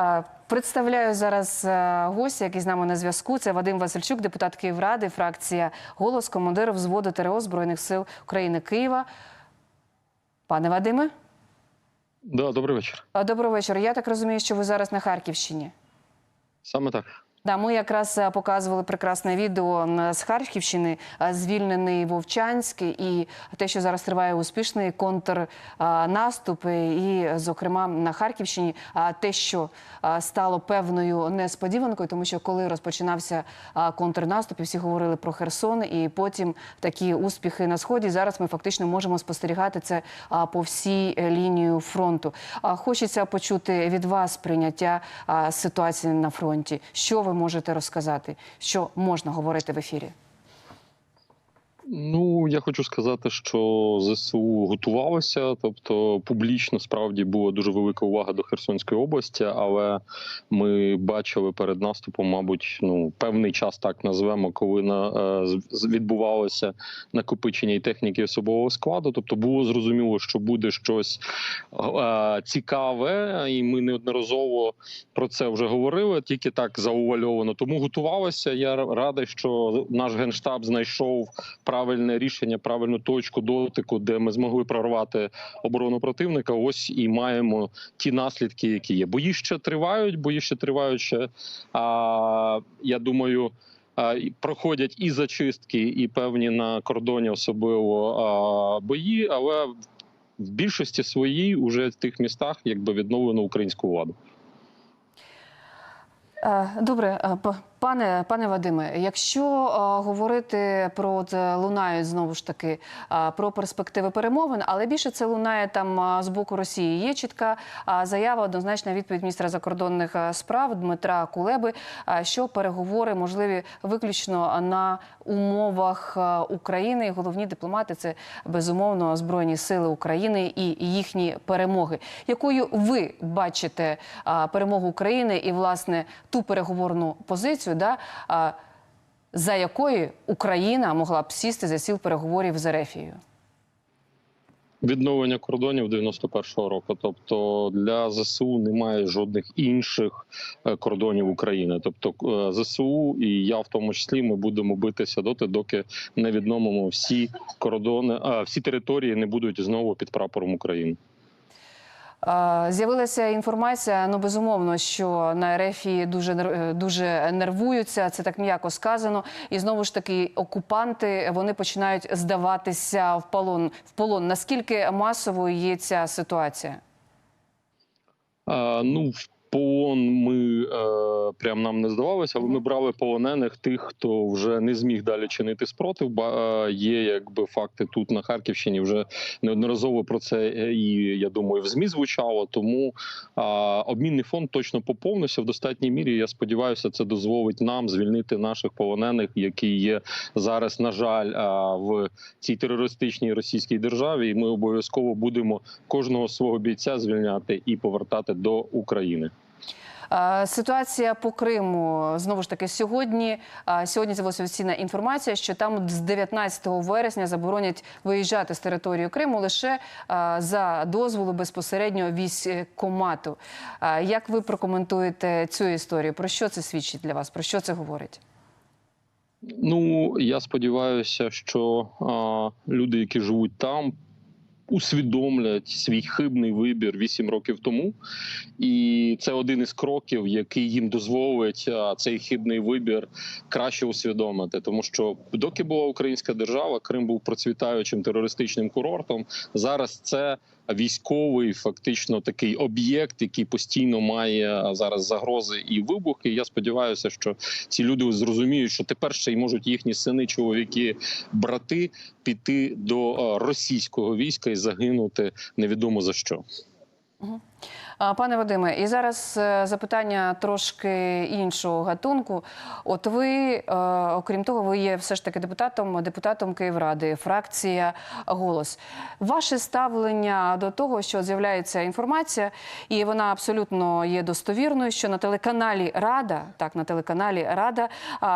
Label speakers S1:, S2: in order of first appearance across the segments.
S1: А, Представляю зараз е, гостя, який з нами на зв'язку. Це Вадим Васильчук, депутат Київради, фракція Голос, командир взводу ТРО Збройних сил України Києва. Пане Вадиме,
S2: Да, добрий вечір.
S1: добрий вечір. Я так розумію, що ви зараз на Харківщині.
S2: Саме так.
S1: Да, ми якраз е, показували прекрасне відео з Харківщини, е, звільнений Вовчанський, і те, що зараз триває успішний контрнаступ, і, зокрема, на Харківщині, те, що стало певною несподіванкою, тому що коли розпочинався контрнаступ, всі говорили про Херсон, і потім такі успіхи на сході. Зараз ми фактично можемо спостерігати це по всій лінії фронту. Хочеться почути від вас прийняття ситуації на фронті. Що ви можете розказати? Що можна говорити в ефірі?
S2: Ну я хочу сказати, що ЗСУ готувалося, тобто публічно справді була дуже велика увага до Херсонської області, але ми бачили перед наступом, мабуть, ну певний час так назвемо, коли на е, відбувалося накопичення і техніки особового складу. Тобто було зрозуміло, що буде щось е, цікаве, і ми неодноразово про це вже говорили, тільки так заувальовано. Тому готувалося. Я радий, що наш генштаб знайшов правильне рішення, правильну точку дотику, де ми змогли прорвати оборону противника. Ось і маємо ті наслідки, які є. Бої ще тривають, бої ще тривають ще. А я думаю. Проходять і зачистки, і певні на кордоні особливо бої, але в більшості своїй уже в тих містах якби відновлено українську владу.
S1: Е, Добре, е, пане пане Вадиме, якщо е, говорити про от, е, лунають знову ж таки е, про перспективи перемовин, але більше це лунає там е, з боку Росії. Є чітка е, заява, однозначна відповідь міністра закордонних справ Дмитра Кулеби, е, що переговори можливі виключно на умовах України. Головні дипломати це безумовно збройні сили України і їхні перемоги. Якою ви бачите а, перемогу України і власне ту переговорну позицію, да, за якою Україна могла б сісти за сіл переговорів з Ерефією?
S2: Відновлення кордонів 91-го року. Тобто для ЗСУ немає жодних інших е, кордонів України. Тобто е, ЗСУ і я в тому числі ми будемо битися доти, доки не відновимо всі кордони, а всі території не будуть знову під прапором України.
S1: З'явилася інформація, ну безумовно, що на РФ дуже е, дуже нервуються. Це так м'яко сказано. І знову ж таки, окупанти вони починають здаватися в полон. В полон. Наскільки масовою є ця ситуація?
S2: А, ну, полон ми е, прям нам не здавалося, але ми брали полонених тих, хто вже не зміг далі чинити спротив. Ба е, є якби факти тут на Харківщині. Вже неодноразово про це е, і я думаю, в змі звучало. Тому е, обмінний фонд точно поповнився в достатній мірі. Я сподіваюся, це дозволить нам звільнити наших полонених, які є зараз, на жаль, е, в цій терористичній російській державі. І ми обов'язково будемо кожного свого бійця звільняти і повертати до України.
S1: Е, Ситуація по Криму знову ж таки сьогодні. е, Сьогодні з'явилася офіційна інформація, що там з 19 вересня заборонять виїжджати з території Криму лише е, за дозволу безпосередньо військкомату. Е, Як ви прокоментуєте цю історію? Про що це свідчить для вас? Про що це говорить?
S2: Ну я сподіваюся, що а, люди, які живуть там. Усвідомлять свій хибний вибір 8 років тому, і це один із кроків, який їм дозволить цей хибний вибір краще усвідомити. Тому що доки була українська держава, Крим був процвітаючим терористичним курортом. Зараз це військовий, фактично такий об'єкт, який постійно має зараз загрози і вибухи. Я сподіваюся, що ці люди зрозуміють, що тепер ще й можуть їхні сини, чоловіки, брати піти до російського війська і загинути невідомо за що.
S1: Пане Вадиме, і зараз е, запитання трошки іншого гатунку. От ви, е, окрім того, ви є все ж таки депутатом, депутатом Київради, фракція Голос. Ваше ставлення до того, що з'являється інформація, і вона абсолютно є достовірною, що на телеканалі Рада, так на телеканалі Рада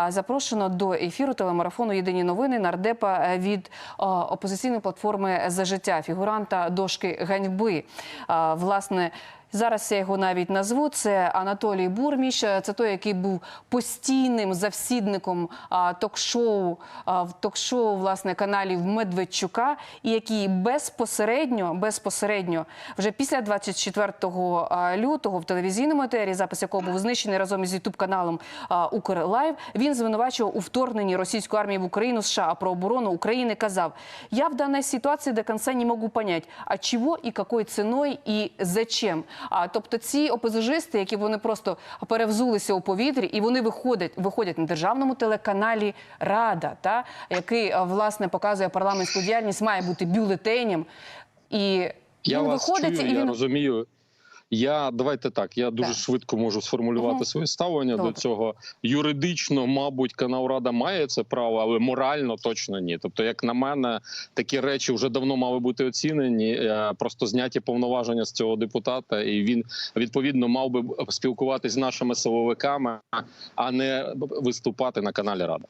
S1: запрошено до ефіру телемарафону Єдині новини нардепа е, від опозиційної платформи за життя, фігуранта дошки ганьби. Власне. Зараз я його навіть назву. Це Анатолій Бурміш. Це той, який був постійним завсідником ток-шоу в ток-шоу власне каналів Медведчука, і який безпосередньо, безпосередньо вже після 24 а, лютого в телевізійному етері, запис якого був знищений разом із ютуб каналом Укрлайв. Він звинувачував у вторгненні російської армії в Україну США про оборону України. Казав: я в даній ситуації до кінця не можу понять, а чого і якою ціною і зачем. А тобто ці опозижисти, які вони просто перевзулися у повітрі, і вони виходять, виходять на державному телеканалі Рада, та який власне показує парламентську діяльність, має бути бюлетенем. І
S2: Я
S1: він
S2: вас
S1: виходить
S2: чую,
S1: і
S2: я
S1: він
S2: розумію. Я давайте так. Я дуже
S1: Так.
S2: швидко можу сформулювати
S1: Мгм.
S2: своє ставлення
S1: Добре.
S2: до цього. Юридично, мабуть, канал Рада має це право, але морально точно ні. Тобто, як на мене, такі речі вже давно мали бути оцінені. е, Просто зняті повноваження з цього депутата, і він відповідно мав би спілкуватись з нашими силовиками, а не виступати на каналі Рада.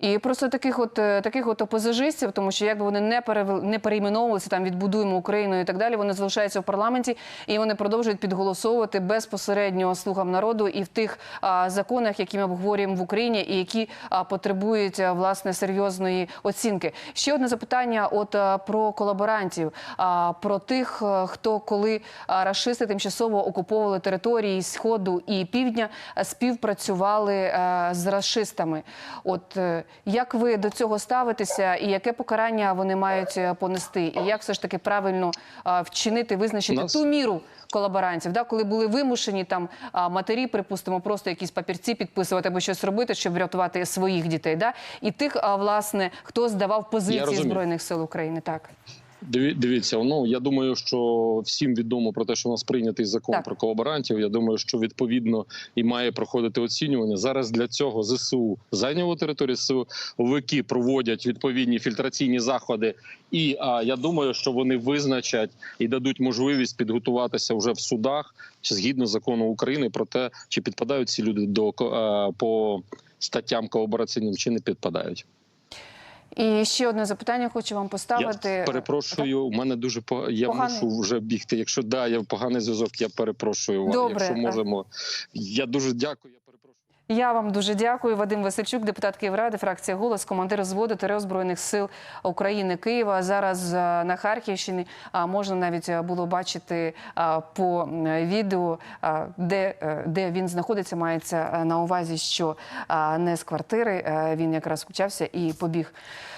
S1: І просто таких от е, таких от опозижистів, тому що якби вони не перевел, не перейменовувалися там відбудуємо Україну і так далі. Вони залишаються в парламенті і вони продовжують підголосовувати безпосередньо слугам народу і в тих а, законах, які ми обговорюємо в Україні, і які а, потребують а, власне серйозної оцінки. Ще одне запитання: от а, про колаборантів, а, про тих, а, хто коли а, рашисти тимчасово окуповували території сходу і півдня, а, співпрацювали а, з расистами. От е, як ви до цього ставитеся, і яке покарання вони мають е, понести? І як все ж таки правильно вчинити, визначити
S2: Нас-
S1: ту міру колаборантів, да, коли були вимушені там матері, припустимо, просто якісь папірці підписувати або щось робити, щоб врятувати своїх дітей, да? і тих, а, власне, хто здавав позиції збройних сил України, так.
S2: Диві- Дивіться, ну я думаю, що всім відомо про те, що у нас прийнятий закон
S1: Так.
S2: про колаборантів. Я думаю, що відповідно і має проходити оцінювання. Зараз для цього зсу зайняло територію силовики проводять відповідні фільтраційні заходи. І а, я думаю, що вони визначать і дадуть можливість підготуватися вже в судах чи згідно закону України про те, чи підпадають ці люди до а, по статтям колабораційним, чи не підпадають.
S1: І ще одне запитання хочу вам поставити.
S2: Я перепрошую. У мене дуже по я
S1: Поганий?
S2: мушу вже бігти. Якщо да, я поганий зв'язок, я перепрошую вас.
S1: Добре.
S2: Якщо можемо, я дуже дякую. Я
S1: вам дуже дякую. Вадим Васильчук, депутат Київради, фракція голос, командир зводу ТРО Збройних сил України Києва. Зараз е, на Харківщині можна навіть е, було бачити по відео, де, е, де він знаходиться. Мається е, на увазі, що не з квартири. Е, Він якраз скучався і побіг